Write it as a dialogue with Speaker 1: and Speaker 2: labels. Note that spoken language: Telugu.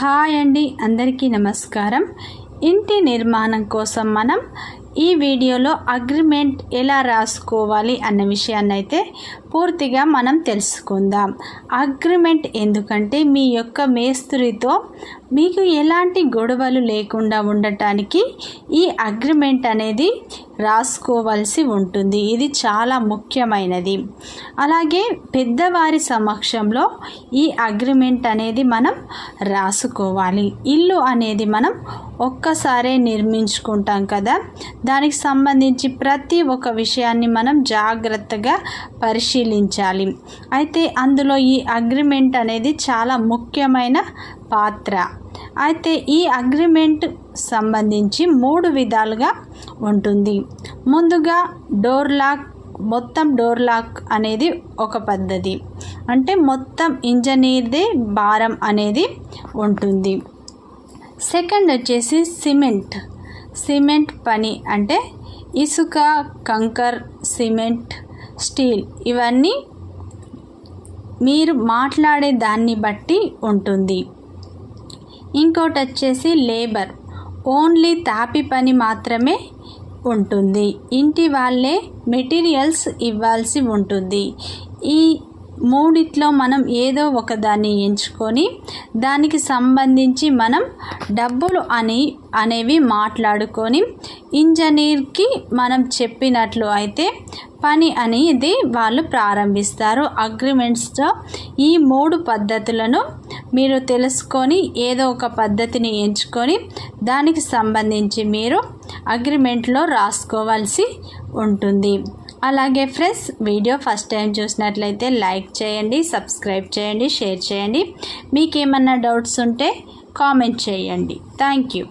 Speaker 1: హాయ్ అండి అందరికీ నమస్కారం. ఇంటి నిర్మాణం కోసం మనం ఈ వీడియోలో అగ్రిమెంట్ ఎలా రాసుకోవాలి అన్న విషయాన్ని అయితే పూర్తిగా మనం తెలుసుకుందాం. అగ్రిమెంట్ ఎందుకంటే మీ యొక్క మేస్త్రితో మీకు ఎలాంటి గొడవలు లేకుండా ఉండటానికి ఈ అగ్రిమెంట్ అనేది రాసుకోవాల్సి ఉంటుంది. ఇది చాలా ముఖ్యమైనది. అలాగే పెద్దవారి సమక్షంలో ఈ అగ్రిమెంట్ అనేది మనం రాసుకోవాలి. ఇల్లు అనేది మనం ఒక్కసారే నిర్మించుకుంటాం కదా. దానికి సంబంధించి ప్రతి ఒక్క విషయాన్ని మనం జాగ్రత్తగా పరిశీలించాలి. అయితే అందులో ఈ అగ్రిమెంట్ అనేది చాలా ముఖ్యమైన పాత్ర. అయితే ఈ అగ్రిమెంట్ సంబంధించి మూడు విధాలుగా ఉంటుంది. ముందుగా డోర్ లాక్ మొత్తం డోర్ లాక్ అనేది ఒక పద్ధతి. అంటే మొత్తం ఇంజనీర్దే భారం అనేది ఉంటుంది. సెకండ్ వచ్చేసి సిమెంట్. సిమెంట్ పని అంటే ఇసుక కంకర్ సిమెంట్ స్టీల్ ఇవన్నీ మీరు మాట్లాడే దాన్ని బట్టి ఉంటుంది. ఇంకోటి వచ్చేసి లేబర్. ఓన్లీ తాపి పని మాత్రమే ఉంటుంది. ఇంటి వాళ్ళే మెటీరియల్స్ ఇవ్వాల్సి ఉంటుంది. ఈ మూడిట్లో మనం ఏదో ఒకదాన్ని ఎంచుకొని దానికి సంబంధించి మనం డబ్బులు అని అనేవి మాట్లాడుకొని ఇంజనీర్కి మనం చెప్పినట్లు అయితే పని అనేది వాళ్ళు ప్రారంభిస్తారు. అగ్రిమెంట్స్తో ఈ మూడు పద్ధతులను మీరు తెలుసుకొని ఏదో ఒక పద్ధతిని ఎంచుకొని దానికి సంబంధించి మీరు అగ్రిమెంట్లో రాసుకోవాల్సి ఉంటుంది. అలాగే ఫ్రెండ్స్ వీడియో ఫస్ట్ టైం చూసినట్లయితే లైక్ చేయండి సబ్స్క్రైబ్ చేయండి షేర్ చేయండి. మీకు ఏమన్నా డౌట్స్ ఉంటే కామెంట్ చేయండి. Thank you.